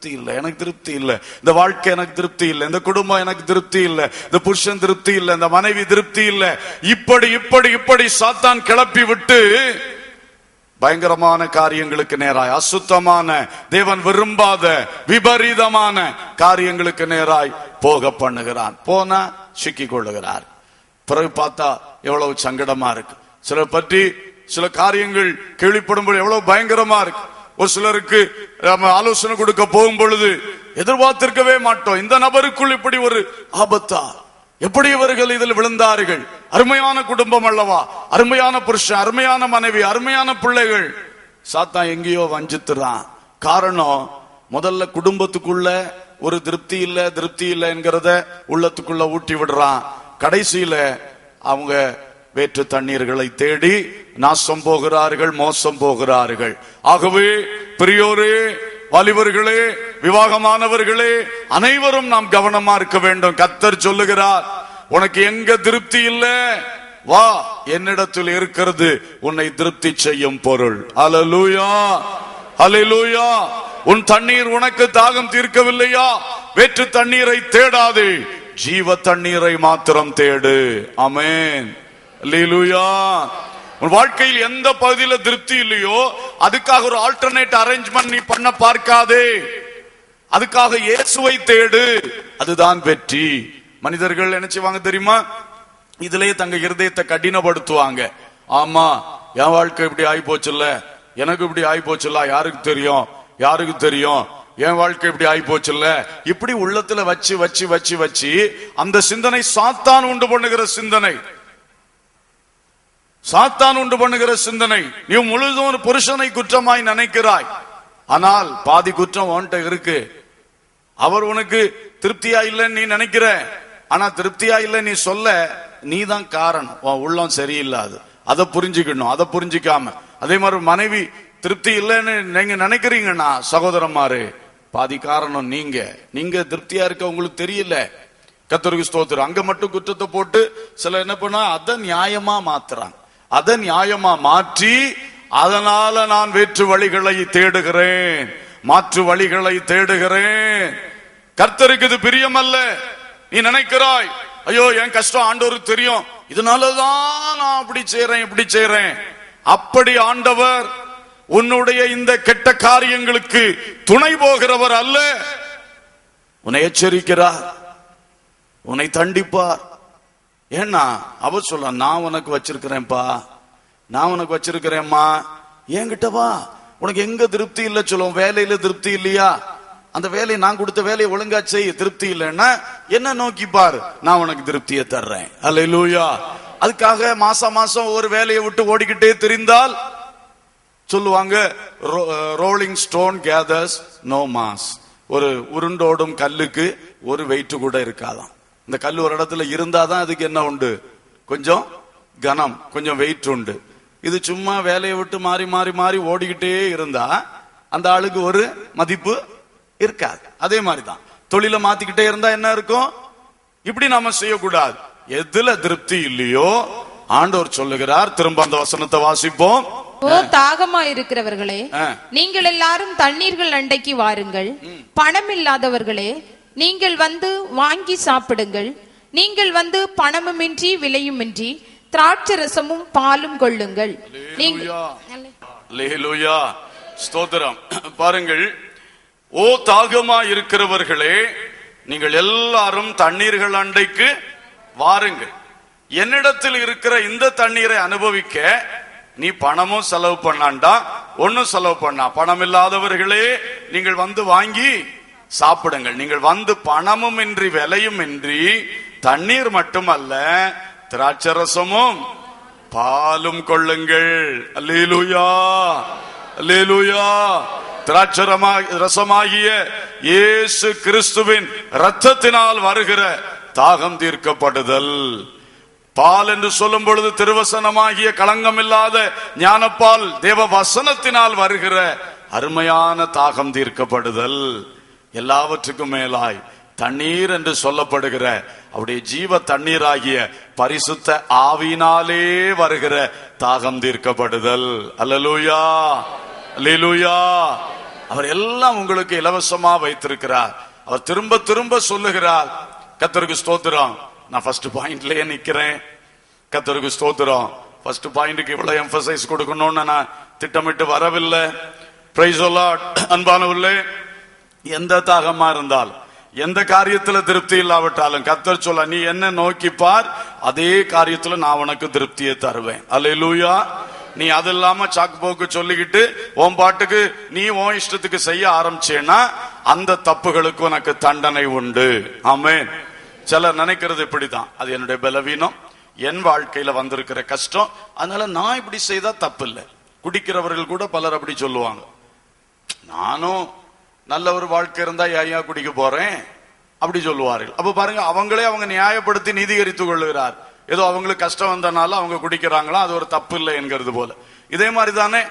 திருப்தி இல்லை எனக்கு திருப்தி இல்லை. இந்த வாழ்க்கை எனக்கு திருப்தி இல்லை இந்த குடும்பம் எனக்கு திருப்தி இல்லை இந்த புருஷன் திருப்தி இல்லை இந்த மனைவி திருப்தி இல்லை. இப்படி இப்படி இப்படி சாத்தான் கிளப்பி விட்டு பயங்கரமான காரியங்களுக்கு நேராய் அசுத்தமான தேவன் விரும்பாத விபரீதமான காரியங்களுக்கு நேராய் போக பண்ணுகிறான். போனா சிக்கி கொள்ளுகிறார். பிறகு பார்த்தா எவ்வளவு சங்கடமா இருக்கு. சில பற்றி சில காரியங்கள் கேள்விப்படும்போது எவ்வளவு பயங்கரமா இருக்கு. ஒரு சிலருக்கு நம்ம ஆலோசனை கொடுக்க போகும் பொழுது எதிர்பார்த்திருக்கவே மாட்டோம். இந்த நபருக்குள் இப்படி ஒரு ஆபத்தா? எப்படி இவர்கள் இதில் விழுந்தார்கள்? அருமையான குடும்பம் அல்லவா? அருமையான புருஷன் அருமையான மனைவி அருமையான பிள்ளைகள். சாத்தா எங்கேயோ வஞ்சித்துறான். காரணம் முதல்ல குடும்பத்துக்குள்ள ஒரு திருப்தி இல்ல திருப்தி இல்லை என்கிறத உள்ளத்துக்குள்ள ஊட்டி விடுறான். கடைசியில அவங்க வேற்று தண்ணீர்களை தேடி நாசம் போகிறார்கள் மோசம் போகிறார்கள். ஆகவே பெரியோரே வலிவர்களே விவாகமானவர்களே அனைவரும் நாம் கவனமா இருக்க வேண்டும். கத்தர் சொல்லுகிறார் உனக்கு எங்க திருப்தி இல்லை? வா என்னிடத்தில் இருக்கிறது உன்னை திருப்தி செய்யும் பொருள். அலலூயா அலலூயா உன் தண்ணீர் உனக்கு தாகம் தீர்க்கவில்லையா? வேற்று தண்ணீரை தேடாதே. ஜீவ தண்ணீரை மாத்திரம் தேடு. அமேன் அல்லேலூயா. உன் வாழ்க்கையில் எந்த பகுதியில திருப்தி இல்லையோ அதுக்காக ஒரு ஆல்டர்னேட் அரேஞ்ச்மெண்ட் நீ பண்ண பார்க்காதே. அதுக்காக இயேசுவை தேடு. அதுதான் வெற்றி. மனிதர்கள் நினைச்சுவாங்க தெரியுமா? இதுலயே தங்க இருதயத்தை கடினப்படுத்துவாங்க. ஆமா என் வாழ்க்கை இப்படி ஆகி போச்சுல்ல எனக்கு இப்படி ஆகி போச்சுல்ல யாருக்கு தெரியும்? யாருக்கு தெரியும்? என் வாழ்க்கை இப்படி ஆகி போச்சுல்ல இப்படி உள்ளத்துல வச்சு வச்சு வச்சு வச்சு அந்த சிந்தனை சாத்தான் உண்டு பண்ணுகிற சிந்தனை. சாத்தான் உண்டு பண்ணுகிற சிந்தனை. நீ முழுதும் ஒரு புருஷனை குற்றமாய் நினைக்கிறாய். ஆனால் பாதி குற்றம் உன்கிட்ட இருக்கு. அவர் உனக்கு திருப்தியா இல்லைன்னு நீ நினைக்கிற. ஆனா திருப்தியா இல்லை நீ சொல்ல நீ தான் காரணம். உன் உள்ளம் சரியில்லாது. அதை புரிஞ்சுக்கணும். அதை புரிஞ்சுக்காம. அதே மாதிரி மனைவி திருப்தி இல்லைன்னு நீங்க நினைக்கிறீங்கன்னா சகோதரமாரு பாதி காரணம் நீங்க. நீங்க திருப்தியா இருக்க உங்களுக்கு தெரியல. கத்தருக்கு ஸ்தோத்திரம். அங்க மட்டும் குற்றத்தை போட்டு சில என்ன பண்ணா அதை நியாயமா மாத்துறாங்க. அதை நியாயமா மாற்றி அதனால நான் வேற்று வழிகளை தேடுகிறேன். மாற்று வழிகளை தேடுகிறேன். கர்த்தருக்கு இது பிரியமல்ல. நீ நினைக்கிறாய் ஐயோ என் கஷ்டம் ஆண்டவருக்கு தெரியும். இதனாலதான் நான் அப்படி செய்யறேன் இப்படி செய்யறேன் அப்படி ஆண்டவர் உன்னுடைய இந்த கெட்ட காரியங்களுக்கு துணை போகிறவர் அல்ல. உன்னை எச்சரிக்கிறார். உன்னை தண்டிப்பார். ஏன்னா அவ சொல்ல நான் உனக்கு வச்சிருக்கிறேன்ப்பா. நான் உனக்கு வச்சிருக்கிறேம்மா. என்கிட்ட வா. உனக்கு எங்க திருப்தி இல்ல சொல்லுவோம் வேலையில திருப்தி இல்லையா? அந்த வேலையை நான் கொடுத்த வேலையை ஒழுங்கா செய்ய திருப்தி இல்லைன்னா என்ன நோக்கி பாரு? நான் உனக்கு திருப்தியை தர்றேன். அல்ல அதுக்காக மாசம் மாசம் ஒரு வேலையை விட்டு ஓடிக்கிட்டே தெரிந்தால் சொல்லுவாங்க rolling stone gathers no moss ஒரு உருண்டோடும் கல்லுக்கு ஒரு வெயிட் கூட இருக்காதாம். இந்த கல் ஒரு இடத்துல இருந்தாதான் அதுக்கு என்ன உண்டு? கொஞ்சம் கனம் கொஞ்சம் வெயிட் உண்டு. இது சும்மா வேலையை விட்டு மாறி மாறி மாறி ஓடிக்கிட்டே இருந்தா அந்த ஆளுக்கு ஒரு மதிப்பு இருக்காது. அதே மாதிரிதான். தொழிலை மாத்திக்கிட்டே இருந்தா என்ன இருக்கும்? இப்படி நாம செய்யக்கூடாது. எதுல திருப்தி இல்லையோ ஆண்டவர் சொல்லுகிறார் திரும்ப அந்த வசனத்தை வாசிப்போம். ஓ தாகமா இருக்கிறவர்களே. நீங்கள் எல்லாரும் தண்ணீர்கள் அண்டைக்கு வாருங்கள். பணம் இல்லாதவர்களே நீங்கள் வந்து வாங்கி சாப்பிடுங்கள். நீங்கள் வந்து பணமுமின்றி விலையுமின்றி திராட்சை ரசமும் பாலும் கொள்ளுங்கள். ஸ்தோத்திரம். பாருங்கள் ஓ தாகமா இருக்கிறவர்களே நீங்கள் எல்லாரும் தண்ணீர்கள் அண்டைக்கு வாருங்கள். என்னிடத்தில் இருக்கிற இந்த தண்ணீரை அனுபவிக்க நீ பணமும் செலவு பண்ணாண்டா ஒன்னும் செலவு பண்ணா. பணம் இல்லாதவர்களே நீங்கள் வந்து வாங்கி சாப்பிடுங்கள். நீங்கள் வந்து பணமும் இன்றி விலையும் இன்றி தண்ணீர் மட்டுமல்ல திராட்சரசமும் பாலும் கொள்ளுங்கள். அல்லேலூயா. அல்லேலூயா. திராட்சரமா ரசமாகிய இயேசு கிறிஸ்துவின் இரத்தத்தினால் வருகிற தாகம் தீர்க்கப்படுதல். பால் என்று சொல்லும் பொழுது திருவசனமாகிய களங்கம் இல்லாத ஞானப்பால் தேவ வசனத்தினால் வருகிற அருமையான தாகம் தீர்க்கப்படுதல். எல்லாவற்றுக்கும் மேலாய் தண்ணீர் என்று சொல்லப்படுகிற அவருடைய ஜீவ தண்ணீராகிய பரிசுத்த ஆவினாலே வருகிற தாகம் தீர்க்கப்படுதல். அல்லேலூயா. லிலுயா அவர் எல்லாம் உங்களுக்கு இலவசமா வைத்திருக்கிறார். அவர் திரும்ப திரும்ப சொல்லுகிறார் கத்தருக்கு ஸ்தோத்திரம். நான் ஃபர்ஸ்ட் பாயிண்ட்லயே நிக்கிறேன். கத்தருக்கு ஸ்தோத்திரம். ஃபர்ஸ்ட் பாயிண்ட்க்கு இவ்வளவு எம்பசைஸ் கொடுக்கணும்னு நான் திட்டமிட்டு வரவில்லை. பிரைஸ் உள்ளே எந்த தாகமா இருந்தாலும் எந்த காரியத்துல திருப்தி இல்லாவிட்டாலும் கத்தர் சொல்ல நீ என்ன நோக்கி பார் அதே காரியத்துல நான் உனக்கு திருப்தியை தருவேன். அல்ல லூயா நீ அது இல்லாம சாக்கு போக்கு சொல்லிக்கிட்டு உன் பாட்டுக்கு நீ உன் இஷ்டத்துக்கு செய்ய ஆரம்பிச்சேன்னா அந்த தப்புகளுக்கு உனக்கு தண்டனை உண்டு. ஆமென். சிலர் நினைக்கிறது இப்படிதான். அது என்னுடைய பலவீனம் என் வாழ்க்கையில வந்திருக்கிற கஷ்டம். அதனால நான் இப்படி செய்தா தப்பு இல்லை குடிக்கிறவர்கள் கூட பலர் அப்படி சொல்லுவாங்க. நானும் நல்ல ஒரு வாழ்க்கை இருந்தா ஏன் குடிக்க போறேன்? அப்படி சொல்லுவார்கள். அப்ப பாருங்க அவங்களே அவங்க நியாயப்படுத்தி நீதிகரித்துக் கொள்ளுகிறார். ஏதோ அவங்களுக்கு கஷ்டம் வந்தனால அவங்க குடிக்கிறாங்களா? அது ஒரு தப்பு இல்லை என்கிறது போல. இதே மாதிரி தானே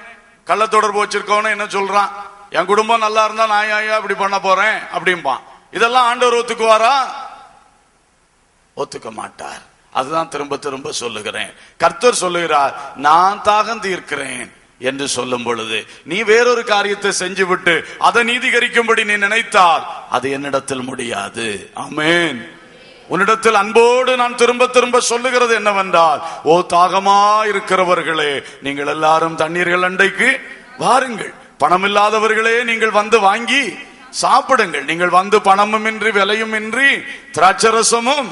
கள்ள தொடர்பு வச்சிருக்கவன என்ன சொல்றான்? என் குடும்பம் நல்லா இருந்தா நான் ஏன் இப்படி பண்ண போறேன்? அப்படிம்பான். இதெல்லாம் ஆண்டவர் ஒத்துக்குவாரா? ஒத்துக்க மாட்டார். அதுதான் திரும்ப திரும்ப சொல்லுகிறேன். கர்த்தர் சொல்லுகிறார் நான் தாகம் தீர்க்கிறேன். என்று சொல்லும் பொழுது நீ வேறொரு காரியத்தை செஞ்சுவிட்டு அதை நீதிகரிக்கும்படி நீ நினைத்தால் அது என்னிடத்தில் முடியாது. அமேன் உன்னிடத்தில் அன்போடு நான் திரும்ப திரும்ப சொல்லுகிறது என்னவென்றால் ஓ தாகமா இருக்கிறவர்களே நீங்கள் எல்லாரும் தண்ணீர்கள் அண்டைக்கு வாருங்கள். பணம் இல்லாதவர்களே நீங்கள் வந்து வாங்கி சாப்பிடுங்கள். நீங்கள் வந்து பணமும் இன்றி விலையும் இன்றி திராட்சரசமும்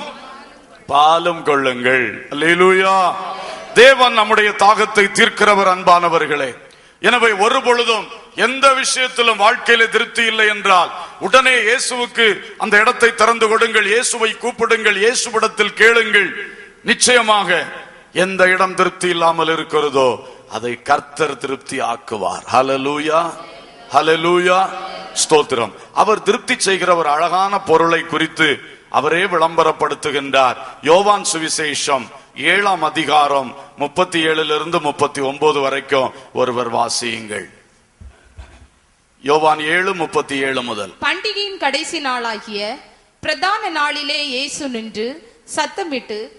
பாலும் கொள்ளுங்கள். அல்லேலூயா. தேவன் நம்முடைய தாகத்தை தீர்க்கிறவர் அன்பானவர்களே. எனவே ஒரு பொழுதும் எந்த விஷயத்திலும் வாழ்க்கையில திருப்தி இல்லை என்றால் உடனே இயேசுவுக்கு அந்த இடத்தை திறந்து கொடுங்கள் இயேசுவை கூப்பிடுங்கள் இயேசுவிடத்தில் கேளுங்கள். நிச்சயமாக எந்த இடம் திருப்தி இல்லாமல் இருக்கிறதோ அதை கர்த்தர் திருப்தி ஆக்குவார் ஹலலூயா ஹலலூயா ஸ்தோத்திரம். அவர் திருப்தி செய்கிற ஒரு அழகான பொருளை குறித்து அவரே விளம்பரப்படுத்துகின்றார். யோவான் சுவிசேஷம் ஏழாம் அதிகாரம் முப்பத்தி ஏழிலிருந்து முப்பத்தி ஒன்பது வரைக்கும் ஒருவர் வாசியுங்கள். யோவான் ஏழு முப்பத்தி ஏழு முதல். பண்டிகையின் கடைசி நாளாகிய பிரதான நாளிலே இயேசு நின்று சத்தமிட்டு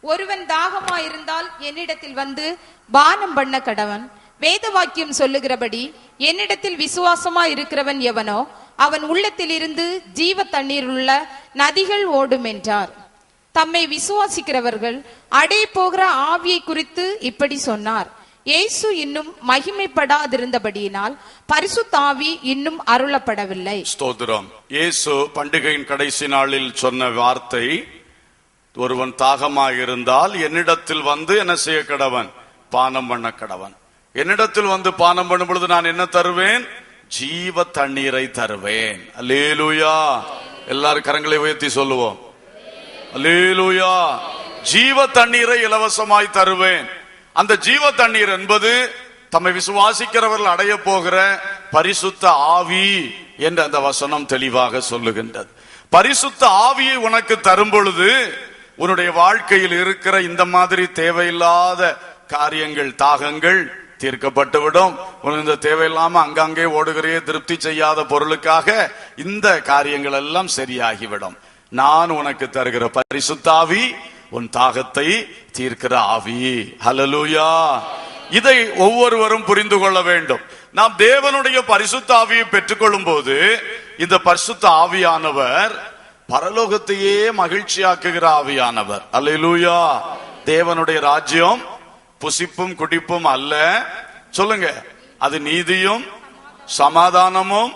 ஒருவன் தாகமா இருந்தால் என்னிடத்தில் வந்து பானம் பண்ண கடவன். வேத வாக்கியம் சொல்லுகிறபடி என்னிடத்தில் விசுவாசமா இருக்கிறவன் எவனோ அவன் உள்ளத்தில் இருந்து ஜீவ தண்ணீர் உள்ள நதிகள் ஓடும் என்றார் தம்மை விசுவாசிக்கிறவர்கள் அடே போகிற ஆவியை குறித்து இப்படி சொன்னார். இயேசு இன்னும் மகிமைப்படாதிருந்தபடியினால் பரிசுத்த ஆவி இன்னும் அருளப்படவில்லை. ஸ்தோத்திரம். இயேசு பண்டிகையின் கடைசி நாளில் சொன்ன வார்த்தை ஒருவன் தாகமாக இருந்தால் என்னிடத்தில் வந்து என்ன செய்ய கடவன்? பானம் பண்ண கடவன். என்னிடத்தில் வந்து பானம் பண்ணும் பொழுது நான் என்ன தருவேன்? ஜீவ தண்ணீரை தருவேன். அல்லேலூயா. எல்லாரும் கரங்களை உயர்த்தி சொல்லுவோம். அல்லேலூயா. ஜீவ தண்ணீரை இலவசமாய் தருவேன். அந்த ஜீவ தண்ணீர் என்பது தம்மை விசுவாசிக்கிறவர்கள் அடைய போகிற பரிசுத்த ஆவி என்று அந்த வசனம் தெளிவாக சொல்லுகின்றது. பரிசுத்த ஆவியை உனக்கு தரும் பொழுது உன்னுடைய வாழ்க்கையில் இருக்கிற இந்த மாதிரி தேவையில்லாத காரியங்கள் தாகங்கள் தீர்க்கப்பட்டுவிடும். உனக்கு இந்த தேவையில்லாம அங்கங்கே ஓடுகிறையே திருப்தி செய்யாத பொருளுக்காக இந்த காரியங்கள் எல்லாம் சரியாகிவிடும். நான் உனக்கு தருகிற பரிசுத்தாவி உன் தாகத்தை தீர்க்கிற ஆவி. ஹலலூயா இதை ஒவ்வொருவரும் புரிந்து கொள்ள வேண்டும். நாம் தேவனுடைய பரிசுத்த ஆவியை பெற்றுக்கொள்ளும் போது இந்த பரிசுத்த ஆவியானவர் பரலோகத்தையே மகிழ்ச்சியாக்குகிற ஆவியானவர். அல்லேலூயா தேவனுடைய ராஜ்யம் புசிப்பும் குடிப்பும் அல்ல. சொல்லுங்க. அது நீதியும் சமாதானமும்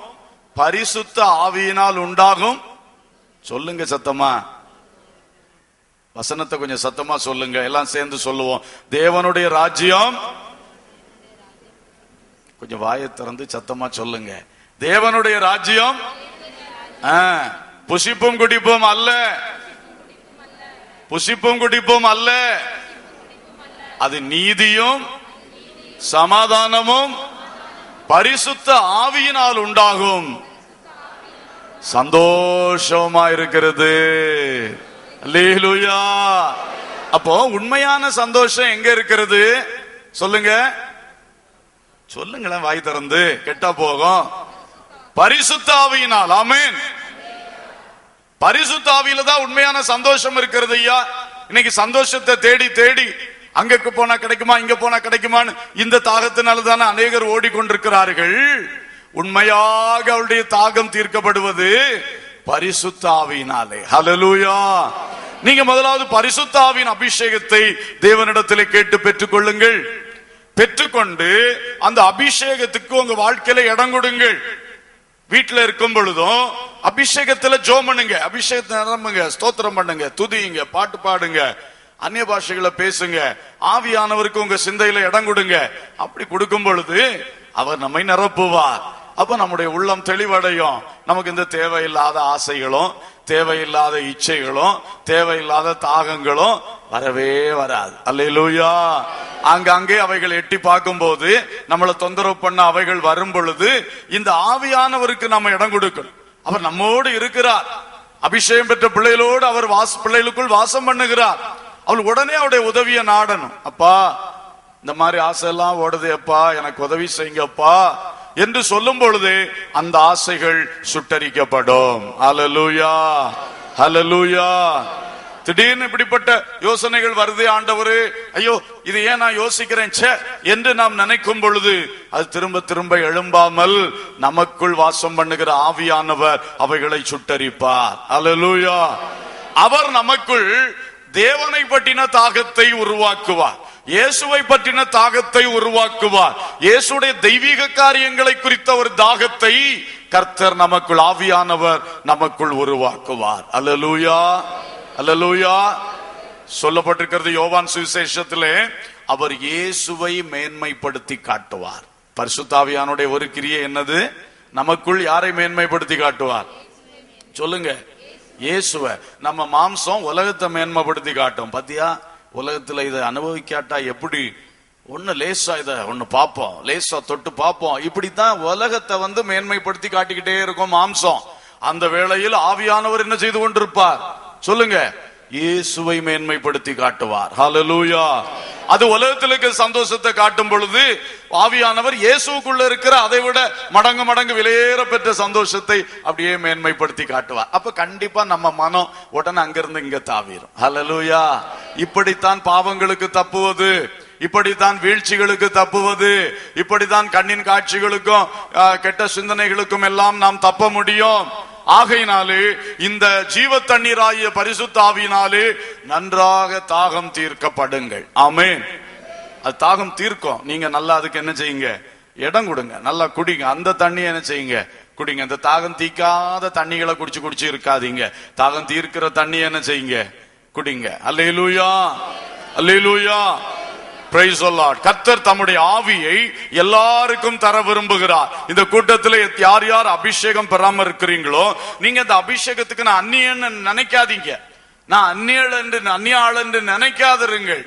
பரிசுத்த ஆவியினால் உண்டாகும் சொல்லுங்க சத்தமா. வசனத்தை கொஞ்சம் சத்தமா சொல்லுங்க. எல்லாம் சேர்ந்து சொல்லுவோம். தேவனுடைய ராஜ்யம். கொஞ்சம் வாயை திறந்து சத்தமா சொல்லுங்க. தேவனுடைய ராஜ்யம். புசிப்பும் குடிப்பும் அல்ல. புசிப்பும் குடிப்பும் அல்ல. அது நீதியும் சமாதானமும் பரிசுத்த ஆவியினால் உண்டாகும். சந்தோஷமா இருக்கிறது அப்போ உண்மையான சந்தோஷம் எங்க இருக்கிறது? சொல்லுங்க. சொல்லுங்களேன் வாய் திறந்து. கெட்டா போகும். பரிசுத்தாவியினால் ஆவியினால் பரிசுத்தாவியில தான் உண்மையான சந்தோஷம் இருக்கிறது ஐயா. இன்னைக்கு சந்தோஷத்தை தேடி தேடி அங்கக்கு போனா கிடைக்குமா இங்க போனா கிடைக்குமான்னு இந்த தாகத்தினால தானே அநேகர் ஓடிக்கொண்டிருக்கிறார்கள். உண்மையாக அவளுடைய தாகம் தீர்க்கப்படுவது பரிசுத்தாவினாலே ஹலலூயா நீங்க முதலாவது பரிசுத்தாவின் அபிஷேகத்தை தேவனிடத்திலே கேட்டு பெற்றுக்கொள்ளுங்கள். பெற்றுக்கொண்டு அந்த அபிஷேகத்துக்கு உங்க வாழ்க்கையில இடம் கொடுங்கள். வீட்டுல இருக்கும் பொழுதும் அபிஷேகத்துல ஜோ பண்ணுங்க. அபிஷேகத்தை நிரம்புங்க. ஸ்தோத்திரம் பண்ணுங்க. துதியுங்க. பாட்டு பாடுங்க. அந்நிய பாஷைகளை பேசுங்க. ஆவியானவருக்கு உங்க சிந்தையில இடம் கொடுங்க. அப்படி கொடுக்கும் பொழுது அவர் நம்மை நிரப்புவார். அப்ப நம்முடைய உள்ளம் தெளிவடையும். நமக்கு இந்த தேவையில்லாத ஆசைகளும் தேவையில்லாத இச்சைகளும் தேவையில்லாத தாகங்களும் வரவே வராது. அல்லேலூயா. அங்கங்கே அவைகள் எட்டி பார்க்கும்போது நம்மளை தொந்தரவு பண்ண அவைகள் வரும் பொழுது இந்த ஆவியானவருக்கு நம்ம இடம் கொடுக்கணும். அவர் நம்மோடு இருக்கிறார். அபிஷேகம் பெற்ற பிள்ளைகளோடு அவர் வாச பிள்ளைகளுக்குள் வாசம் பண்ணுகிறார். அவள் உடனே அவருடைய உதவியை நாடணும். அப்பா இந்த மாதிரி ஆசை எல்லாம் ஓடுது அப்பா எனக்கு உதவி செய்யுங்கப்பா. என்று சொல்லும் பொழுது அந்த ஆசைகள் சுட்டரிக்கப்படும். அலலூயா அலலூயா திடீர்னு இப்படிப்பட்ட யோசனைகள் வருதே ஆண்டவரு. ஐயோ இது ஏன் நான் யோசிக்கிறேன்? சே என்று நாம் நினைக்கும் பொழுது அது திரும்ப திரும்ப எழும்பாமல் நமக்குள் வாசம் பண்ணுகிற ஆவியானவர் அவைகளை சுட்டரிப்பார். அலலூயா அவர் நமக்குள் தேவனை பற்றின தாகத்தை உருவாக்குவார். இயேசுவை பற்றின தாகத்தை உருவாக்குவார். இயேசுடைய தெய்வீக காரியங்களை குறித்த ஒரு தாகத்தை கர்த்தர் நமக்குள் ஆவியானவர் நமக்குள் உருவாக்குவார். அல்லேலூயா. அல்லேலூயா. சொல்லப்பட்டிருக்கிறது யோவான் சுவிசேஷத்திலே அவர் இயேசுவை மேன்மைப்படுத்தி காட்டுவார். பரிசுத்தாவியானுடைய ஒரு கிரியை என்னது? நமக்குள் யாரை மேன்மைப்படுத்தி காட்டுவார்? சொல்லுங்க. இயேசுவ. நம்ம மாம்சம் உலகத்தை மேன்மைப்படுத்தி காட்டும். பாத்தியா? உலகத்துல இதை அனுபவிக்காட்டா எப்படி? ஒன்று லேசா இத ஒன்று பார்ப்போம். லேசா தொட்டு பார்ப்போம். இப்படித்தான் உலகத்தை வந்து மேன்மைப்படுத்தி காட்டிக்கிட்டே இருக்கும் மாம்சம். அந்த வேளையில் ஆவியானவர் என்ன செய்து கொண்டிருப்பார்? சொல்லுங்க. இயேசுவை மேன்மைப்படுத்தி காட்டுவார். ஹalleluya அது உலகத்தில் சந்தோஷத்தை காட்டும் பொழுது ஆவியானவர் இயேசுக்குள்ள இருக்கிற அதை விட மடங்கு மடங்கு விலையேற பெற்ற சந்தோஷத்தை அப்படியே மேன்மைப்படுத்தி காட்டுவார். அப்ப கண்டிப்பா நம்ம மனம் உடனே அங்கிருந்து இங்க தாவிரும். ஹலலூயா இப்படித்தான் பாவங்களுக்கு தப்புவது இப்படித்தான் வீழ்ச்சிகளுக்கு தப்புவது இப்படித்தான் கண்ணின் காட்சிகளுக்கும் கெட்ட சிந்தனைகளுக்கும் எல்லாம் நாம் தப்ப முடியும். ஆகையினாலே இந்த ஜீவ தண்ணீராகிய பரிசுத்தாவினாலே நன்றாக தாகம் தீர்க்கப்படுங்கள். ஆமேன். அது தாகம் தீர்க்கும். நீங்க நல்லா அதுக்கு என்ன செய்யுங்க? இடம் கொடுங்க. நல்லா குடிங்க. அந்த தண்ணி என்ன செய்யுங்க? குடிங்க. இந்த தாகம் தீக்காத தண்ணிகளை குடிச்சு குடிச்சு இருக்காதீங்க. தாகம் தீர்க்கிற தண்ணி என்ன செய்யுங்க? குடிங்க. அல்லையிலூயா அல்லையிலூயா Praise the கத்தர் தம்முடைய ஆவியை எல்லாருக்கும் தர விரும்புகிறார். இந்த கூட்டத்தில் யார் யார் அபிஷேகம் பெறாம இருக்கிறீங்களோ நீங்க இந்த அபிஷேகத்துக்கு நான் அந்நியன்னு நினைக்காதீங்க. நான் அந்நியள் என்று அந்நியாள் என்று நினைக்காதிருங்கள்.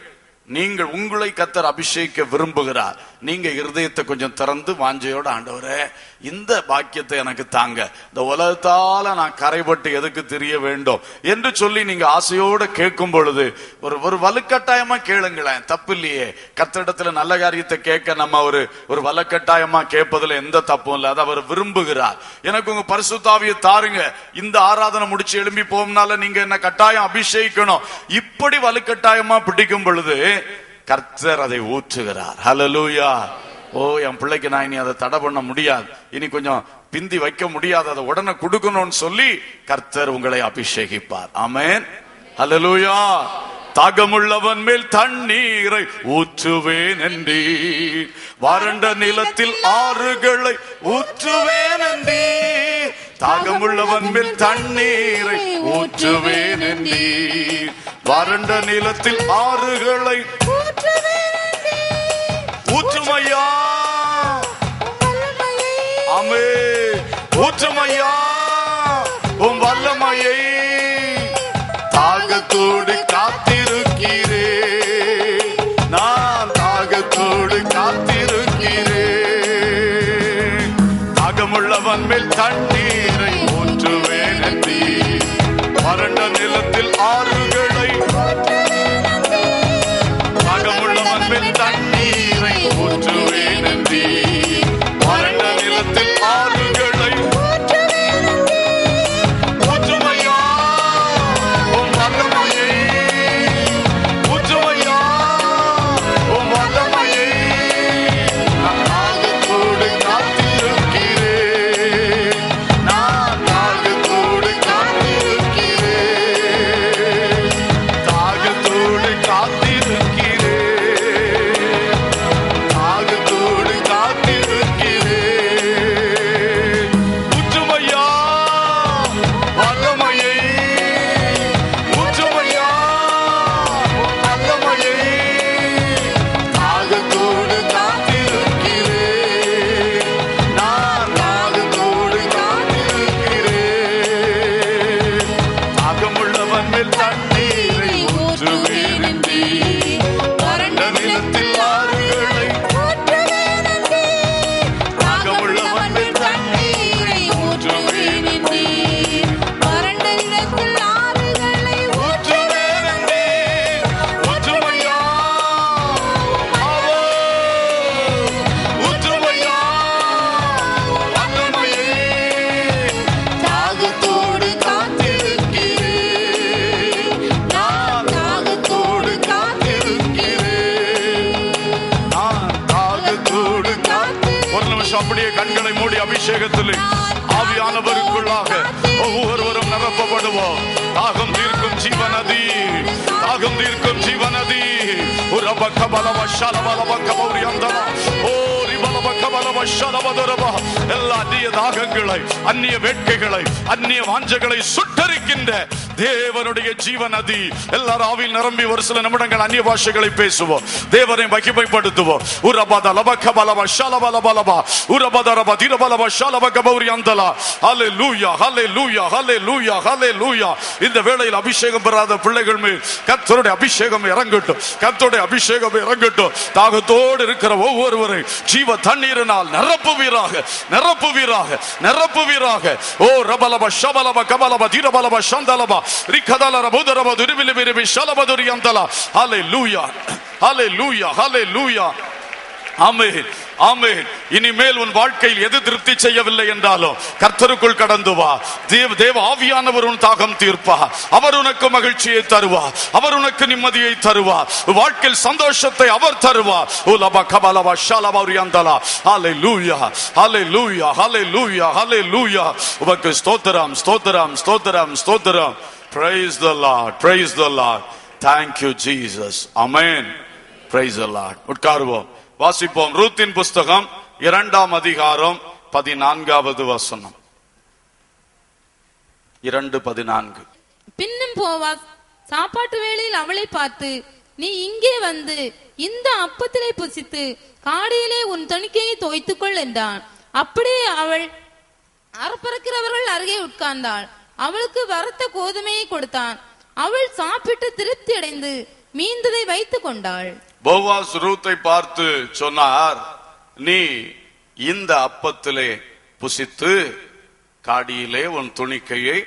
நீங்கள் உங்களை கத்தர் அபிஷேகிக்க விரும்புகிறார். நீங்க இருதயத்தை கொஞ்சம் திறந்து வாஞ்சையோட ஆண்டவரே இந்த பாக்கியத்தை எனக்கு தாங்க. இந்த உலகத்தால நான் கரைபட்டு எதுக்கு தெரிய வேண்டும் என்று சொல்லி நீங்க ஆசையோட கேட்கும் பொழுது ஒரு ஒரு வலுக்கட்டாயமா கேளுங்களேன். தப்பு இல்லையே கத்திடத்துல நல்ல காரியத்தை கேட்க நம்ம ஒரு ஒரு வலுக்கட்டாயமா கேட்பதுல எந்த தப்பும் இல்லை. அதை அவர் விரும்புகிறார். எனக்கு உங்க பரிசுத்தாவியை தாருங்க. இந்த ஆராதனை முடிச்சு எழும்பி போகும்னால நீங்க என்ன கட்டாயம் அபிஷேகிக்கணும். இப்படி வலுக்கட்டாயமா பிடிக்கும் பொழுது கர்த்தர் அதை ஊற்றுகிறார். ஹலலூயா ஓ என் பிள்ளைக்கு நான் இனி அதை தடை பண்ண முடியாது. இனி கொஞ்சம் பிந்தி வைக்க முடியாது. அதை உடனே கொடுக்கணும்னு சொல்லி கர்த்தர் உங்களை அபிஷேகிப்பார். ஆமென் ஹலலூயா தாகமுள்ளவன் மேல் தண்ணீரை ஊற்றுவேன் என்றீர். வறண்ட நிலத்தில் ஆறுகளை ஊற்றுவேன் என்றீர். தாகமுள்ளவன் மேல் தண்ணீரை ஊற்றுவேன் என்றீர். வறண்ட நிலத்தில் ஆறுகளை ஊற்றுமையா. அமே ஊற்றுமையா. உன் வல்லமையை தாகத்தோடு காத்திருக்கிறே. நான் தாகத்தோடு காத்திருக்கிறே. தாகமுள்ளவன் மேல் தண்ணீரை அபிஷேகத்திலே ஆவியானவருக்குள்ளாக ஒவ்வொருவரும் நிரப்பப்படுவோம். தாகம் தீர்க்கும் ஜீவநதி தாகம் தீர்க்கும் ஜீவநதி. ஒரு பக்க பலவ ஷலபல பக்க பௌரியந்தன ஓ ரிபலப கபலவ ஷலபதுரப எல்லா அந்நிய தாகங்களை அந்நிய வேட்கைகளை அந்நிய வாஞ்சகளை சுட்டரிக்கின்ற தேவனுடைய ஜீவநதி எல்லாரும் ஆவில் நிரம்பி ஒரு சில நிமிடங்கள் அந்நிய பாஷைகளை பேசுவோம். தேவனை மகிமைப்படுத்துவோம். உரபத லபக்க பலவ ஷலபல பலபா உரபத ரப திரபலவ ஷலப கபௌரி அந்தலா ஹலே லூயா ஹலே லூயா ஹலே லூயா ஹலே லூயா இந்த வேளையில் அபிஷேகம் பெறாத பிள்ளைகள் மேல் கத்தருடைய அபிஷேகம் இறங்கட்டும். கத்தருடைய அபிஷேகம் இறங்கட்டும். தாகத்தோடு இருக்கிற ஒவ்வொருவரை ஜீவ தண்ணீரினால் நிரப்புவீராக நிரப்புவீராக நிரப்புவீராக ஓ ரபலப ஷபலப கபலப தீரபலப சந்தலபா ரிக்கதலர புதரப துருபிலி பிரிபி ஷலபதுரி அந்தலா ஹலே லூயா ஹலே லூயா ஹலே லூயா ஆமேன் ஆமேன் இனிமேல் உன் வாழ்க்கையில் எது திருப்தி செய்யவில்லை என்றாலும் கர்த்தருக்குள் கடந்து வா. தேவ தேவ ஆவியானவர் உன் தாகம் தீர்ப்பா. அவர் உனக்கு மகிழ்ச்சியை தருவா. அவர் உனக்கு நிம்மதியை தருவா. வாழ்க்கையில் சந்தோஷத்தை அவர் தருவா. உலபா கபலவா ஹாலே உரியந்தலா. ஹாலே லூயா ஹாலே லூயா உமக்கு ஸ்தோத்திரம் ஸ்தோத்திரம் ஸ்தோத்திரம் ஸ்தோத்திரம். Praise the lord praise the lord thank you Jesus amen praise the lord உட்காருவோம். வாசிப்போம். ரூத்தின் புஸ்தகம் இரண்டாம் அதிகாரம் பதினான்காவது வசனம். இரண்டு பதினான்கு. பின்னும் போவாஸ் சாப்பாட்டு வேளையில் அவளை பார்த்து நீ இங்கே வந்து இந்த அப்பத்திலே புசித்து காடியிலே உன் தணிக்கையை தோய்த்துக்கொள் என்றான். அப்படியே அவள் அறப்பறக்கிறவர்கள் அருகே உட்கார்ந்தாள். அவளுக்கு வறுத்த கோதுமையை கொடுத்தான். அவள் சாப்பிட்டு திருப்தி அடைந்து மீந்ததை வைத்துக் கொண்டாள். போவாஸ் ரூத்தை பார்த்து சொன்னார் நீ இந்த அப்பத்திலே புசித்து காடியிலே உன் துணிக்கையை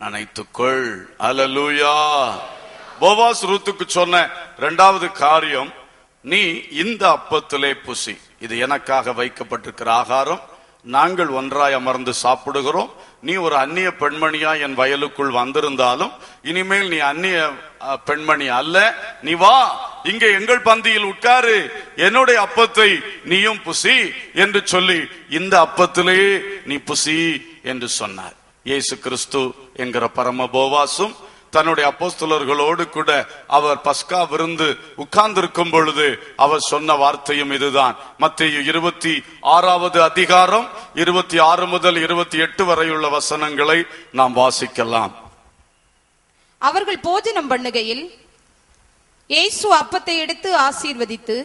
நனைத்துக்கொள். அலலூயா போவாஸ் ரூத்துக்கு சொன்ன இரண்டாவது காரியம் நீ இந்த அப்பத்திலே புசி. இது எனக்காக வைக்கப்பட்டிருக்கிற ஆகாரம். நாங்கள் ஒன்றாய் அமர்ந்து சாப்பிடுகிறோம். நீ ஒரு அந்நிய பெண்மணியா என் வயலுக்குள் வந்திருந்தாலும் இனிமேல் நீ அந்நிய பெண்மணி அல்ல. நீ வா இங்கே எங்கள் பந்தியில் உட்காரு. என்னுடைய அப்பத்தை நீயும் புசி என்று சொல்லி இந்த அப்பத்திலேயே நீ புசி என்று சொன்னார். இயேசு கிறிஸ்து என்கிற பரம போவாசும் தன்னுடைய அப்போஸ்தலர்களோடு கூட அவர் பஸ்கா விருந்து உட்கார்ந்திருக்கும் பொழுது அவர் சொன்ன வார்த்தையும் இதுதான். மத்திய இருபத்தி ஆறாவது அதிகாரம் இருபத்தி ஆறு முதல் இருபத்தி எட்டு வரையுள்ள வசனங்களை நாம் வாசிக்கலாம். அவர்கள் போஜனம் பண்ணுகையில் இயேசு அப்பத்தை எடுத்து ஆசீர்வதித்து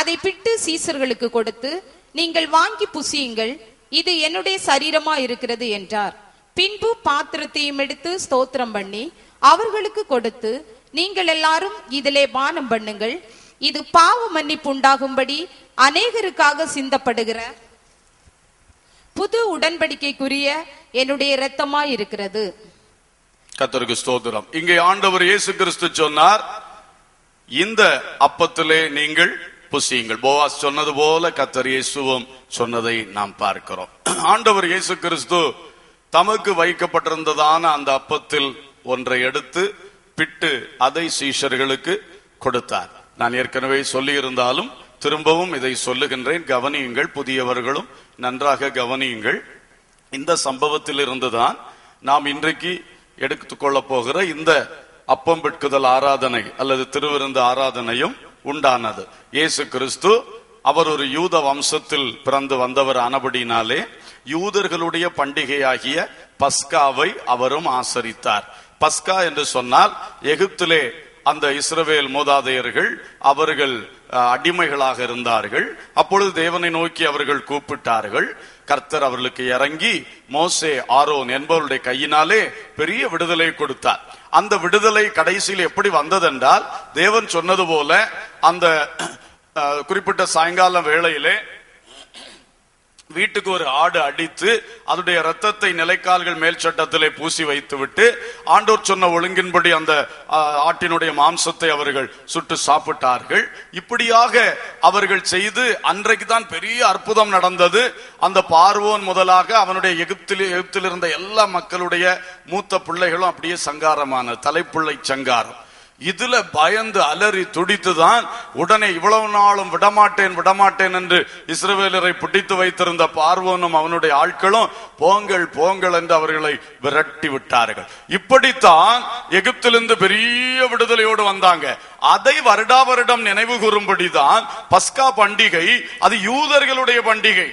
அதை பிட்டு சீசர்களுக்கு கொடுத்து நீங்கள் வாங்கி புசியுங்கள் இது என்னுடைய சரீரமா இருக்கிறது என்றார். பின்பு பாத்திரத்தையும் எடுத்து ஸ்தோத்திரம் பண்ணி அவர்களுக்கு கொடுத்து நீங்கள் எல்லாரும் இதிலே பானம் பண்ணுங்கள். இது பாவ மன்னிப்பு உண்டாகும்படி அநேகருக்காக சிந்தப்படுகிற புது உடன்படிக்கைக்குரிய என்னுடைய இரத்தமாய் இருக்கிறது கத்தருக்கு ஸ்தோத்திரம். இங்கே ஆண்டவர் இயேசு கிறிஸ்து சொன்னார் இந்த அப்பத்திலே நீங்கள் புசியுங்கள். போவாஸ் சொன்னது போல கத்தர் இயேசுவும் சொன்னதை நாம் பார்க்கிறோம். ஆண்டவர் இயேசு கிறிஸ்து தமக்கு வைக்கப்பட்டிருந்ததான அந்த அப்பத்தில் ஒன்றை எடுத்து பிட்டு அதை சீஷர்களுக்கு கொடுத்தார். நான் ஏற்கனவே சொல்லியிருந்தாலும் திரும்பவும் இதை சொல்லுகின்றேன். கவனியுங்கள் புதியவர்களும் நன்றாக கவனியுங்கள். இந்த சம்பவத்தில் இருந்துதான் நாம் இன்றைக்கு எடுத்துக்கொள்ள போகிற இந்த அப்பம் பிட்குதல் ஆராதனை அல்லது திருவிருந்து ஆராதனையும் உண்டானது. இயேசு கிறிஸ்து அவர் ஒரு யூத வம்சத்தில் பிறந்து வந்தவர் ஆனபடினாலே யூதர்களுடைய பண்டிகையாகிய பஸ்காவை அவரும் ஆசரித்தார். பஸ்கா என்று சொன்னால் எகிப்திலே அந்த இஸ்ரவேல் மூதாதையர்கள் அவர்கள் அடிமைகளாக இருந்தார்கள். அப்பொழுது தேவனை நோக்கி அவர்கள் கூப்பிட்டார்கள். கர்த்தர் அவர்களுக்கு இறங்கி மோசே ஆரோன் என்பவருடைய கையினாலே பெரிய விடுதலை கொடுத்தார். அந்த விடுதலை கடைசியில் எப்படி வந்ததென்றால் தேவன் சொன்னது போல அந்த குறிப்பிட்ட சாயங்கால வேளையிலே வீட்டுக்கு ஒரு ஆடு அடித்து அதனுடைய ரத்தத்தை நிலைக்கால்கள் மேல் சட்டத்திலே பூசி வைத்துவிட்டு ஆண்டோர் சொன்ன ஒழுங்கின்படி அந்த ஆட்டினுடைய மாம்சத்தை அவர்கள் சுட்டு சாப்பிட்டார்கள். இப்படியாக அவர்கள் செய்து அன்றைக்கு தான் பெரிய அற்புதம் நடந்தது. அந்த பார்வோன் முதலாக அவனுடைய எகிப்தில் எகிப்தில் இருந்த எல்லா மக்களுடைய மூத்த பிள்ளைகளும் அப்படியே சங்காரமான தலைப்புள்ளை சங்காரம். இதுல பயந்து அலறி துடித்துதான் உடனே இவ்வளவு நாளும் விடமாட்டேன் விடமாட்டேன் என்று இஸ்ரவேலரை பிடித்து வைத்திருந்த பார்வோனும் அவனுடைய ஆட்களும் போங்கள் போங்கள் என்று அவர்களை விரட்டி விட்டார்கள். இப்படித்தான் எகிப்திலிருந்து பெரிய விடுதலையோடு வந்தாங்க. அதை வருடா வருடம் நினைவு கூறும்படிதான் பஸ்கா பண்டிகை அது யூதர்களுடைய பண்டிகை.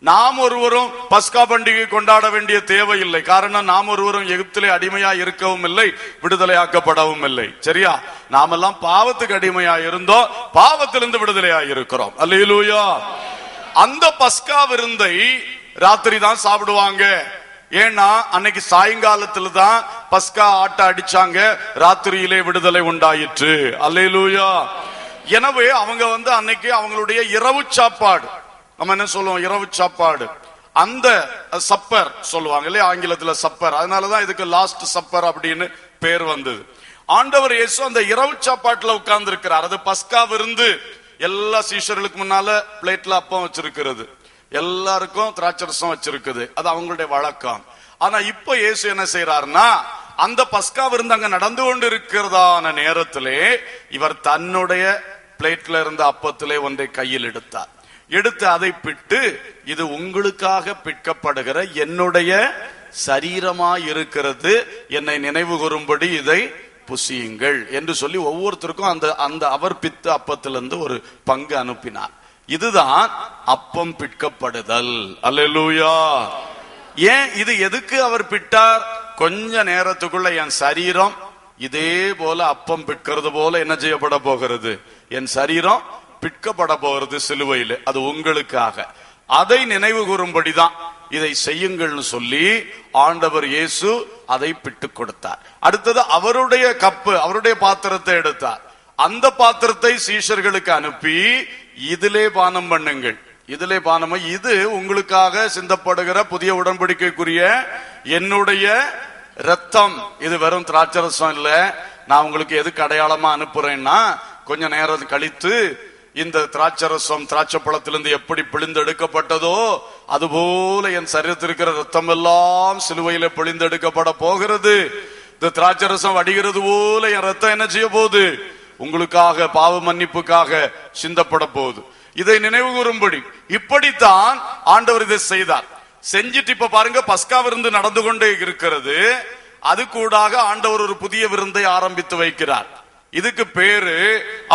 நாம் ஒருவரும் பஸ்கா பண்டிகை கொண்டாட வேண்டிய தேவையில்லை. காரணம் நாம் ஒருவரும் எகிப்திலே அடிமையா இருக்கவும் இல்லை விடுதலையாக்கப்படவும் இல்லை. சரியா? நாமெல்லாம் பாவத்துக்கு அடிமையா இருந்தோம் பாவத்திலிருந்து விடுதலையா இருக்கிறோம். அல்லேலூயா. அந்த பஸ்கா விருந்தை ராத்திரி தான் சாப்பிடுவாங்க. ஏன்னா அன்னைக்கு சாயங்காலத்துல தான் பஸ்கா ஆட்ட அடிச்சாங்க ராத்திரியிலே விடுதலை உண்டாயிற்று. அல்லேலூயா. எனவே அவங்க வந்து அன்னைக்கு அவங்களுடைய இரவு சாப்பாடு நம்ம என்ன சொல்லுவோம்? இரவு சாப்பாடு. அந்த சப்பர் சொல்லுவாங்க இல்லையா? ஆங்கிலத்துல சப்பர். அதனாலதான் இதுக்கு லாஸ்ட் சப்பர் அப்படின்னு பேர் வந்தது. ஆண்டவர் இயேசு அந்த இரவு சாப்பாட்டுல உட்கார்ந்து இருக்கிறார் அது பஸ்கா விருந்து. எல்லா சீஷர்களுக்கு முன்னால பிளேட்ல அப்பம் வச்சிருக்கிறது. எல்லாருக்கும் திராட்சரசம் வச்சிருக்குது. அது அவங்களுடைய வழக்கம். ஆனா இப்ப இயேசு என்ன செய்யறாருன்னா அந்த பஸ்கா விருந்து அங்க நடந்து கொண்டு இருக்கிறதான நேரத்திலே இவர் தன்னுடைய பிளேட்ல இருந்த அப்பத்திலே ஒன்றை கையில் எடுத்தார். எடுத்து அதை பிட்டு இது உங்களுக்காக பிற்கப்படுகிற என்னுடைய சரீரமா இருக்கிறது என்னை நினைவு கூறும்படி இதை புசியுங்கள் என்று சொல்லி ஒவ்வொருத்தருக்கும் அந்த அந்த அவர் பித்த அப்பத்திலிருந்து ஒரு பங்கு அனுப்பினார். இதுதான் அப்பம் பிற்கப்படுதல் அல்லூயா ஏன் இது எதுக்கு அவர் பிட்டார்? கொஞ்ச நேரத்துக்குள்ள என் சரீரம் இதே போல அப்பம் பிற்கிறது போல என்ன செய்யப்பட போகிறது? என் சரீரம் பிற்கப்பட போகிறது சிலுவையில். அது உங்களுக்காக. அதை நினைவு கூறும்படிதான் இதை செய்யுங்கள்னு சொல்லி ஆண்டவர் இயேசு அதை பிட்டு கொடுத்தார். அடுத்தது அவருடைய கப்பு அவருடைய பாத்திரத்தை எடுத்தார். அந்த பாத்திரத்தை சீஷர்களுக்கு அனுப்பி இதிலே பானம் பண்ணுங்கள். இதிலே பானம்? இது உங்களுக்காக சிந்தப்படுகிற புதிய உடன்படிக்கைக்குரிய என்னுடைய ரத்தம் இது வெறும் திராட்சரசம் இல்லை. நான் உங்களுக்கு எதுக்கு அடையாளமா அனுப்புறேன்னா கொஞ்ச நேரம் கழித்து இந்த திராட்சரசம் திராட்சை பழத்திலிருந்து எப்படி பிழிந்தெடுக்கப்பட்டதோ அதுபோல என் சரீரத்திற்கிற இருக்கிற ரத்தம் எல்லாம் சிலுவையில பிழிந்தெடுக்கப்பட போகிறது. இந்த திராட்சரசம் வடிகிறது போல என் ரத்தம் என்ன செய்ய போகுது? உங்களுக்காக பாவ மன்னிப்புக்காக சிந்தப்பட போகுது. இதை நினைவு கூறும்படி இப்படித்தான் ஆண்டவர் இதை செய்தார். செஞ்சிட்டு இப்ப பாருங்க பஸ்கா விருந்து நடந்து கொண்டே இருக்கிறது. அது கூடாக ஆண்டவர் ஒரு புதிய விருந்தை ஆரம்பித்து வைக்கிறார். இதுக்கு பேரு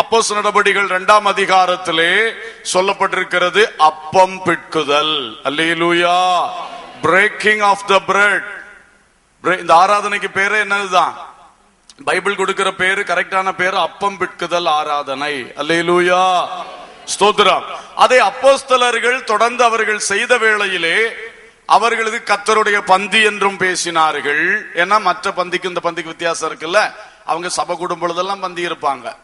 அப்போஸ் நடபடிகள் இரண்டாம் அதிகாரத்திலே சொல்லப்பட்டிருக்கிறது அப்பம் பிட்குதல். அல்லேலூயா. பிரேக்கிங் ஆஃப் த பிரெட் இந்த ஆராதனைக்கு பேரு என்னதுதான்? பைபிள் கொடுக்கிற பேரு கரெக்டான பேரு அப்பம் பிட்குதல் ஆராதனை. அல்லேலூயா. ஸ்தோத்ரம் அதை அப்போஸ்தலர்கள் தொடர்ந்து அவர்கள் செய்த வேளையிலே அவர்களது கத்தருடைய பந்தி என்றும் பேசினார்கள். ஏன்னா மற்ற பந்திக்கு இந்த பந்திக்கு வித்தியாசம் இருக்குல்ல? அவங்க சபை கூடும் பொழுதெல்லாம் பந்தி இருப்பாங்க.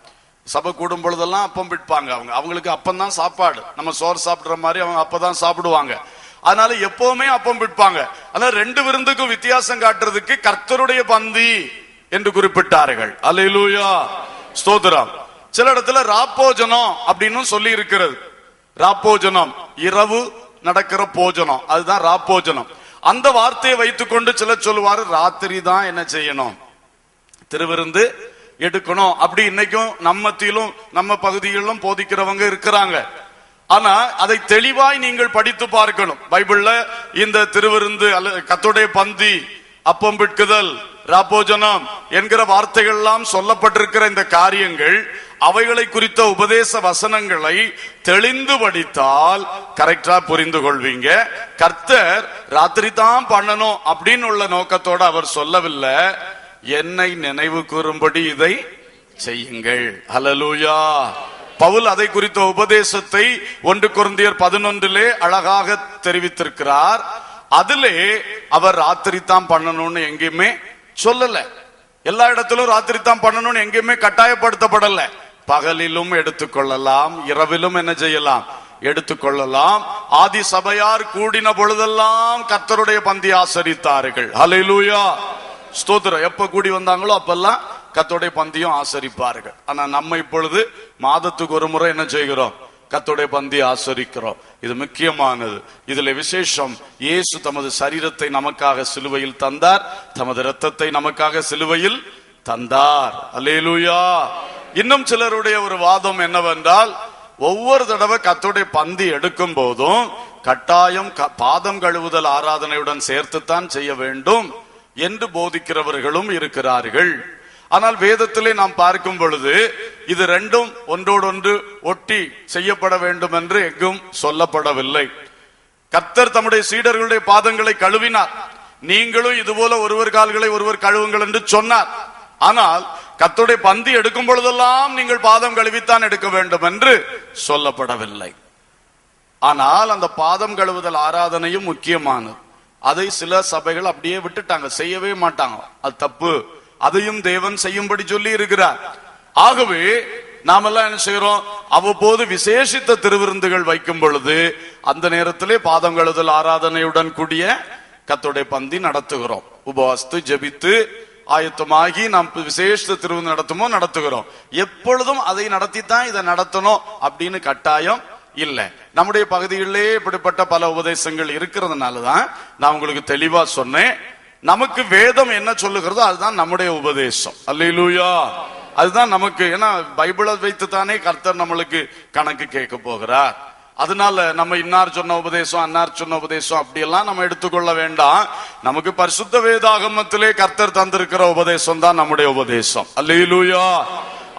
சபை கூடும் பொழுதெல்லாம் அப்பம் பிட்பாங்க அவங்க. அவங்களுக்கு அப்பம் தான் சாப்பாடு. நம்ம சோறு சாப்பிடுற மாதிரி அவங்க அப்பதான் சாப்பிடுவாங்க. அதனால எப்பவுமே அப்பம் பிட்பாங்க அதனால ரெண்டு விருந்துக்கும் வித்தியாசம் காட்டுறதுக்கு கர்த்தருடைய பந்தி என்று குறிப்பிட்டார்கள். அலையிலூயா ஸ்தோத்திரம். சில இடத்துல ராப்போஜனம் அப்படின்னு சொல்லி இருக்கிறது. ராப்போஜனம். இரவு நடக்கிற போஜனம். அதுதான் ராப்போஜனம். அந்த வார்த்தையை வைத்துக்கொண்டு சிலர் சொல்லுவாரு ராத்திரி தான் என்ன செய்யணும்? திருவிருந்து எடுக்கணும். அப்படி இன்னைக்கும் நம்மத்திலும் நம்ம பகுதிகளிலும் போதிக்கிறவங்க இருக்கிறாங்க. ஆனா அதை தெளிவாய் நீங்கள் படித்து பார்க்கணும். பைபிள்ல இந்த திருவிருந்து கத்துடைய பந்தி அப்பம் பிட்குதல் ராப்போஜனம் என்கிற வார்த்தைகள் எல்லாம் சொல்லப்பட்டிருக்கிற இந்த காரியங்கள் அவைகளை குறித்த உபதேச வசனங்களை தெளிந்து படித்தால் கரெக்டா புரிந்து கொள்வீங்க. கர்த்தர் ராத்திரி தான் பண்ணணும் அப்படின்னு உள்ள நோக்கத்தோட அவர் சொல்லவில்லை. என்னை நினைவு கூறும்படி இதை செய்யுங்கள். ஹலலூயா பவுல் அதை குறித்த உபதேசத்தை ஒன்று குருந்தியர் பதினொன்றிலே அழகாக தெரிவித்திருக்கிறார். அதிலே அவர் ராத்திரி தான் பண்ணணும்னு எங்கேயுமே சொல்லல. எல்லா இடத்திலும் ராத்திரி தான் பண்ணணும்னு எங்கேயுமே கட்டாயப்படுத்தப்படல. பகலிலும் எடுத்துக்கொள்ளலாம் இரவிலும் என்ன செய்யலாம்? எடுத்துக்கொள்ளலாம். ஆதி சபையார் கூடின பொழுதெல்லாம் கர்த்தருடைய பந்தி ஆசரித்தார்கள். ஹலிலூயா ஸ்தோத்திரம். எப்ப கூடி வந்தாங்களோ அப்பெல்லாம் கத்தோடைய பந்தியும் ஆசரிப்பார்கள். ஆனா நம்ம இப்பொழுது மாதத்துக்கு ஒரு முறை என்ன செய்கிறோம்? கத்தோடைய பந்தி ஆசரிக்கிறோம். இது முக்கியமானது. இதுல விசேஷம் இயேசு தமது சரீரத்தை நமக்காக சிலுவையில் தந்தார். தமது ரத்தத்தை நமக்காக சிலுவையில் தந்தார். அலேலுயா இன்னும் சிலருடைய ஒரு வாதம் என்னவென்றால் ஒவ்வொரு தடவை கத்தோடைய பந்தி எடுக்கும் போதும் கட்டாயம் க- பாதம் கழுவுதல் ஆராதனையுடன் சேர்த்துத்தான் செய்ய வேண்டும். என்று போதிக்கிறவர்களும் இருக்கிறார்கள். ஆனால் வேதத்திலே நாம் பார்க்கும் பொழுது இது ரெண்டும் ஒன்றோடொன்று ஒட்டி செய்யப்பட வேண்டும் என்று எங்கும் சொல்லப்படவில்லை. கர்த்தர் தம்முடைய சீடர்களுடைய பாதங்களை கழுவினார். நீங்களும் இதுபோல ஒருவர் கால்களை ஒருவர் கழுவுங்கள் என்று சொன்னார். ஆனால் கத்துடைய பந்தி எடுக்கும் பொழுதெல்லாம் நீங்கள் பாதம் கழுவித்தான் எடுக்க வேண்டும் என்று சொல்லப்படவில்லை. ஆனால் அந்த பாதம் கழுவுதல் ஆராதனையும் முக்கியமானது. அதை சில சபைகள் அப்படியே விட்டுட்டாங்க. செய்யவே மாட்டாங்க. அது தப்பு. அதையும் தேவன் செய்யும்படி சொல்லி இருக்கிறார். ஆகவே நாமெல்லாம் என்ன செய்யறோம் அவ்வப்போது விசேஷித்த திருவிருந்துகள் வைக்கும் பொழுது அந்த நேரத்திலே பாதம் கழுதல் ஆராதனையுடன் கூடிய கத்தோடைய பந்தி நடத்துகிறோம். உபவாசித்து ஜெபித்து ஆயத்தமாகி நாம் விசேஷ திருவிழா நடத்துமோ நடத்துகிறோம். எப்பொழுதும் அதை நடத்தித்தான் இதை நடத்தணும் அப்படின்னு கட்டாயம் இல்ல. நம்முடைய பகுதிகளிலே இப்படிப்பட்ட பல உபதேசங்கள் இருக்கிறதுனால தான் நான் உங்களுக்கு தெளிவா சொன்னேன். நமக்கு வேதம் என்ன சொல்லுகிறதோ அதுதான் நம்முடைய உபதேசம். அல்லேலூயா. அதுதான் நமக்கு ஏன்னா பைபிளை வைத்து தானே கர்த்தர் நம்மளுக்கு கணக்கு கேட்க போகிறார். அதனால நம்ம இன்னார் சொன்ன உபதேசம் அன்னார் சொன்ன உபதேசம் அப்படியெல்லாம் நம்ம எடுத்துக்கொள்ள வேண்டாம். நமக்கு பரிசுத்த வேதாகமத்திலே கர்த்தர் தந்திருக்கிற உபதேசம் தான் நம்முடைய உபதேசம். அல்லேலூயா.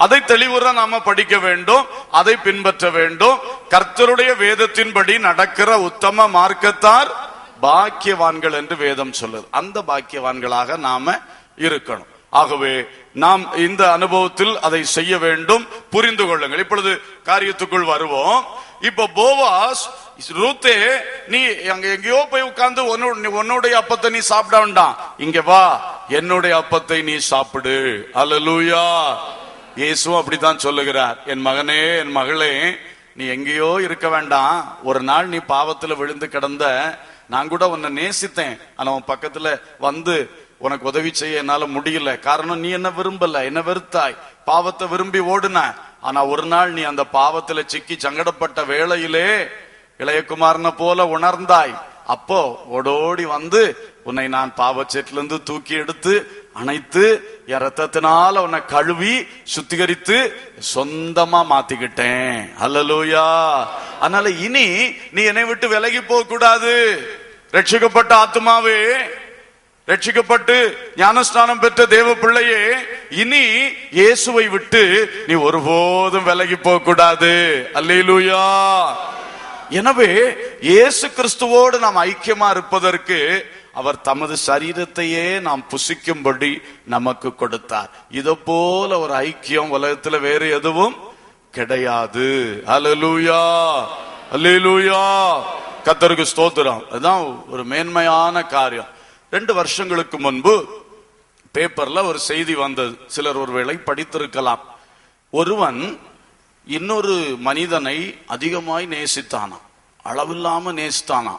அதை தெளிவுற நாம படிக்க வேண்டும் அதை பின்பற்ற வேண்டும். கர்த்தருடைய வேதத்தின்படி நடக்கிற உத்தம மார்க்கத்தார் பாக்கியவான்கள் என்று வேதம் சொல்லுது. அந்த பாக்கியவான்களாக நாம இருக்கணும். ஆகவே நாம் இந்த அனுபவத்தில் அதை செய்ய வேண்டும். புரிந்து கொள்ளுங்கள். இப்பொழுது காரியத்துக்குள் வருவோம். இப்ப போவாஸ் ரூத்தே நீ அங்க எங்கேயோ போய் உட்கார்ந்து நீ உன்னுடைய அப்பத்தை நீ சாப்பிட வேண்டாம் இங்க வா என்னுடைய அப்பத்தை நீ சாப்பிடு. அலலூயா இயேசுவும் அப்படித்தான் சொல்லுகிறார். என் மகனே என் மகளே நீ எங்கேயோ இருக்க வேண்டாம். ஒரு நாள் நீ பாவத்துல விழுந்து கிடந்த நான் கூட உன்னை நேசித்தேன். ஆனா உன் பக்கத்துல வந்து உனக்கு உதவி செய்ய என்னால முடியல. காரணம் நீ என்ன விரும்பல என்ன வெறுத்தாய். பாவத்தை விரும்பி ஓடுன. ஆனா ஒரு நாள் நீ அந்த பாவத்துல சிக்கி சங்கடப்பட்ட வேளையிலே இளையகுமாரனை போல உணர்ந்தாய். அப்போ ஓடோடி வந்து உன்னை நான் பாவச்சேட்டிலிருந்து தூக்கி எடுத்து அனைத்து என் ரத்தத்தினால உன்னை கழுவி சுத்திகரித்து சொந்தமா மாத்திக்கிட்டேன். அல்லலூயா அதனால இனி நீ என்னை விட்டு விலகி போக கூடாது ரட்சிக்கப்பட்ட ஆத்மாவே ரட்சிக்கப்பட்டு ஞானஸ்நானம் பெற்ற தேவ பிள்ளையே இனி இயேசுவை விட்டு நீ ஒருபோதும் விலகி போக கூடாது அல்லூயா எனவே இயேசு கிறிஸ்துவோடு நாம் ஐக்கியமா இருப்பதற்கு அவர் தமது சரீரத்தையே நாம் புசிக்கும்படி நமக்கு கொடுத்தார். இத போல ஒரு ஐக்கியம் உலகத்துல வேறு எதுவும் கிடையாது. அலலூயா அலிலூயா கத்தருக்கு ஸ்தோத்திரம். அதுதான் ஒரு மேன்மையான காரியம். ரெண்டு வருஷங்களுக்கு முன்பு பேப்பர்ல ஒரு செய்தி வந்தது. சிலர் ஒருவேளை படித்திருக்கலாம். ஒருவன் இன்னொரு மனிதனை அதிகமாய் நேசித்தானா அளவில்லாம நேசித்தானா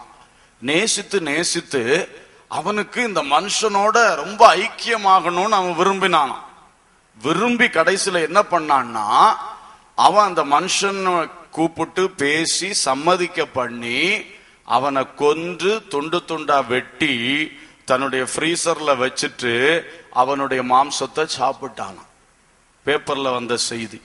நேசித்து நேசித்து அவனுக்கு இந்த மனுஷனோட ரொம்ப ஐக்கியமாகணும்னு அவன் விரும்பினானாம். விரும்பி கடைசியில என்ன பண்ணான்னா அவன் அந்த மனுஷனை கூப்பிட்டு பேசி சம்மதிக்க பண்ணி அவனை கொன்று துண்டு துண்டா வெட்டி தன்னுடைய ஃப்ரீசர்ல வச்சுட்டு அவனுடைய மாம்சத்தை சாப்பிட்டானான் பேப்பர்ல வந்த செய்தி.